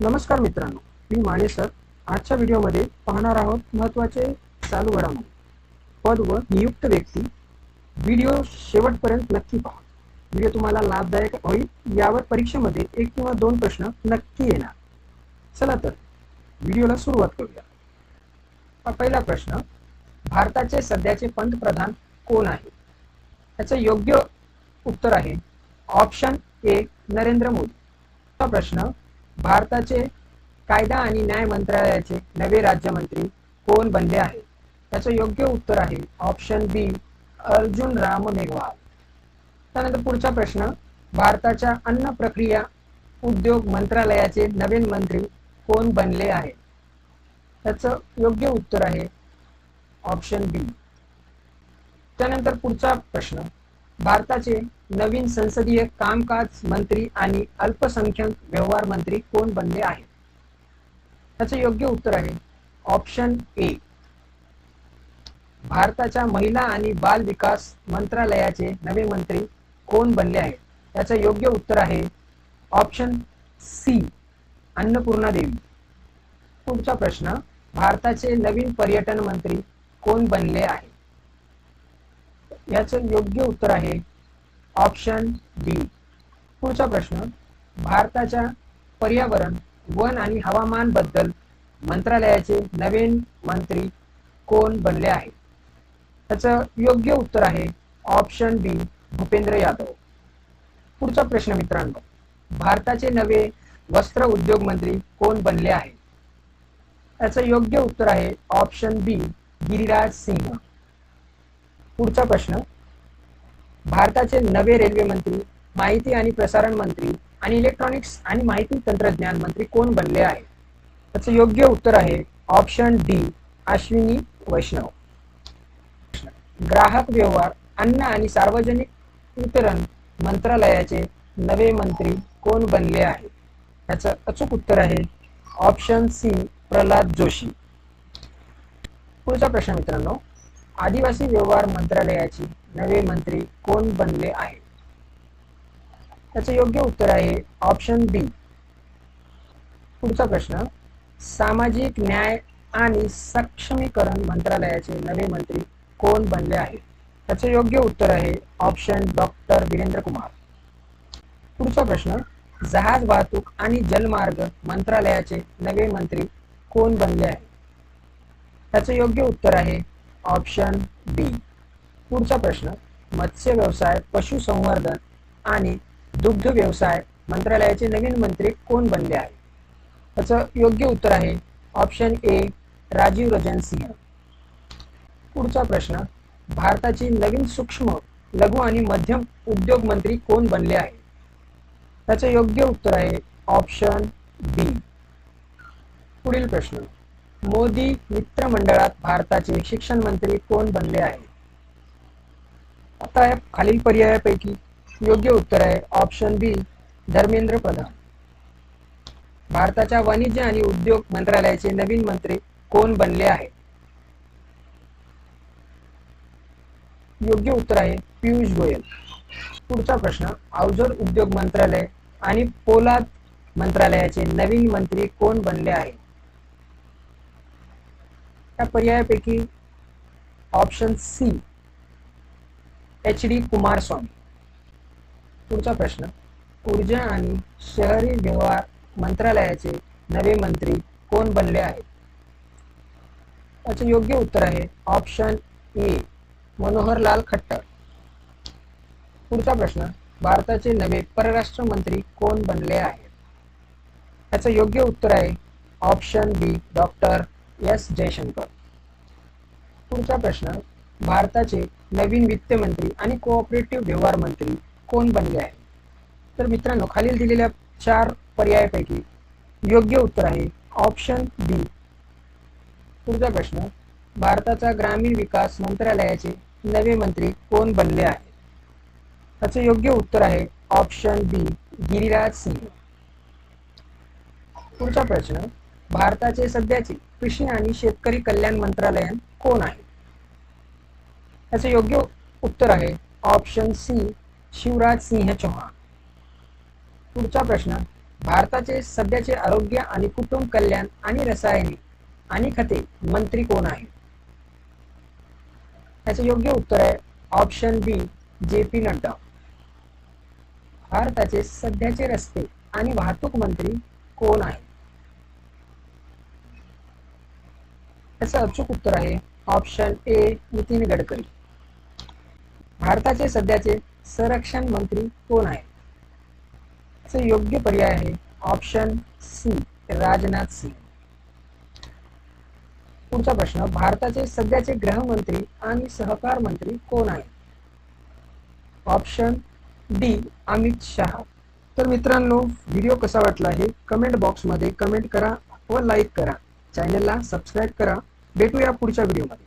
नमस्कार मित्रांनो मी माने सर. आजच्या व्हिडिओमध्ये पाहणार आहोत महत्त्वाचे चालू घडामोडी. पद व नियुक्त व्यक्ती. व्हिडिओ शेवटपर्यंत नक्की पहा. व्हिडिओ तुम्हाला लाभदायक होईल यावर परीक्षेमध्ये एक किंवा दोन प्रश्न नक्की येणार. चला तर व्हिडिओला सुरुवात करूया. पहिला प्रश्न भारताचे सध्याचे पंतप्रधान कोण आहे त्याचं योग्य उत्तर आहे ऑप्शन ए नरेंद्र मोदी. हा प्रश्न भारताचे कायदा आणि न्याय मंत्रालयाचे नवे राज्यमंत्री कोण बनले आहे त्याचं योग्य उत्तर आहे ऑप्शन बी अर्जुन राम मेघवाल. त्यानंतर पुढचा प्रश्न भारताच्या अन्न प्रक्रिया उद्योग मंत्रालयाचे नवीन मंत्री कोण बनले आहे त्याचं योग्य उत्तर आहे ऑप्शन बी. त्यानंतर पुढचा प्रश्न भारताचे नवीन संसदीय कामकाज मंत्री आणि अल्पसंख्याक व्यवहार मंत्री कोण बनले आहेत? त्याचं योग्य उत्तर आहे ऑप्शन ए भारताच्या महिला आणि बाल विकास मंत्रालयाचे नवे मंत्री कोण बनले आहेत? त्याचं योग्य उत्तर आहे ऑप्शन सी अन्नपूर्णा देवी. पुढचा प्रश्न भारताचे नवीन पर्यटन मंत्री कोण बनले आहे याचं योग्य उत्तर आहे ऑप्शन बी पुढचा प्रश्न भारताच्या पर्यावरण वन आणि हवामानबद्दल मंत्रालयाचे नवीन मंत्री कोण बनले आहे त्याचं योग्य उत्तर आहे ऑप्शन बी भूपेंद्र यादव. पुढचा प्रश्न मित्रांनो भारताचे नवे वस्त्र उद्योग मंत्री कोण बनले आहे त्याचं योग्य उत्तर आहे ऑप्शन बी गिरिराज सिंह. पुढचा प्रश्न. भारताचे नवे रेल्वे मंत्री माहिती आणि प्रसारण मंत्री आणि इलेक्ट्रॉनिक्स आणि माहिती तंत्रज्ञान मंत्री कोण बनले आहे? त्याचं योग्य उत्तर आहे ऑप्शन डी अश्विनी वैष्णव. ग्राहक व्यवहार अन्न आणि सार्वजनिक वितरण मंत्रालयाचे नवे मंत्री कोण बनले आहे? त्याचं अचूक उत्तर आहे ऑप्शन सी प्रल्हाद जोशी. पुढचा प्रश्न मित्रांनो आदिवासी व्यवहार मंत्रालयाचे नवे मंत्री कोण बनले आहे त्याचं योग्य उत्तर आहे ऑप्शन बी पुढचा प्रश्न सामाजिक न्याय आणि सक्षमीकरण मंत्रालयाचे नवे मंत्री कोण बनले आहे त्याचं योग्य उत्तर आहे ऑप्शन डॉक्टर वीरेंद्र कुमार. पुढचा प्रश्न जहाज वाहतूक आणि जलमार्ग मंत्रालयाचे नवे मंत्री कोण बनले आहे त्याचं योग्य उत्तर आहे ऑप्शन बी. पुढचा प्रश्न मत्स्य व्यवसाय पशुसंवर्धन आणि दुग्ध व्यवसाय मंत्रालयाचे नवीन मंत्री कोण बनले आहे त्याचं योग्य उत्तर आहे ऑप्शन ए राजीव रजन सिंह. पुढचा प्रश्न भारताची नवीन सूक्ष्म लघु आणि मध्यम उद्योग मंत्री कोण बनले आहे त्याचं योग्य उत्तर आहे ऑप्शन बी. पुढील प्रश्न मोदी मित्रमंडळात भारताचे शिक्षण मंत्री कोण बनले आहे आता या खालील पर्यायापैकी योग्य उत्तर आहे ऑप्शन बी धर्मेंद्र प्रधान. भारताच्या वाणिज्य आणि उद्योग मंत्रालयाचे नवीन मंत्री कोण बनले आहे योग्य उत्तर आहे पियुष गोयल. पुढचा प्रश्न अवजड उद्योग मंत्रालय आणि पोलाद मंत्रालयाचे नवीन मंत्री कोण बनले आहे या पर्यायापैकी option C H D Kumaraswamy. पुढचा प्रश्न ऊर्जा आणि शहरी व्यवहार मंत्रालयाचे नवे मंत्री कोण बनले आहेत? त्याचे योग्य उत्तर आहे ऑप्शन ए मनोहरलाल खट्टर. पुढचा प्रश्न भारताचे नवे परराष्ट्र मंत्री कोण बनले आहेत? त्याचं योग्य उत्तर आहे option B doctor S Jaishankar. पुढचा प्रश्न भारताचे नवीन वित्त मंत्री आणि कोऑपरेटिव्ह व्यवहार मंत्री कोण बनले आहे तर मित्रांनो खालील दिलेल्या चार पर्यायापैकी योग्य उत्तर आहे ऑप्शन बी पुढचा प्रश्न भारताचा ग्रामीण विकास मंत्रालयाचे नवे मंत्री कोण बनले आहे त्याचे योग्य उत्तर आहे ऑप्शन बी गिरिराज सिंह. पुढचा प्रश्न भारताचे सध्याचे कृषी आणि शेतकरी कल्याण मंत्रालय कोण आहे? त्याचे योग्य उत्तर आहे ऑप्शन सी शिवराज सिंह चौहान. पुढचा प्रश्न भारताचे सध्याचे आरोग्य आणि कुटुंब कल्याण आणि रसायने आणि खते मंत्री कोण आहे त्याचे योग्य उत्तर आहे option B J P Nadda. भारताचे सध्याचे रस्ते आणि वाहतूक मंत्री कोण आहे याचं अचूक उत्तर आहे ऑप्शन ए नितीन गडकरी. भारताचे सध्याचे संरक्षण मंत्री कोण आहे त्याचे योग्य पर्याय आहे ऑप्शन सी राजनाथ सिंग पुढचा प्रश्न भारताचे सध्याचे गृहमंत्री आणि सहकार मंत्री कोण आहे ऑप्शन डी अमित शहा. तर मित्रांनो व्हिडिओ कसा वाटला हे कमेंट बॉक्समध्ये कमेंट करा व लाईक करा. चॅनलला सबस्क्राईब करा. भेटूया पुढच्या व्हिडिओमध्ये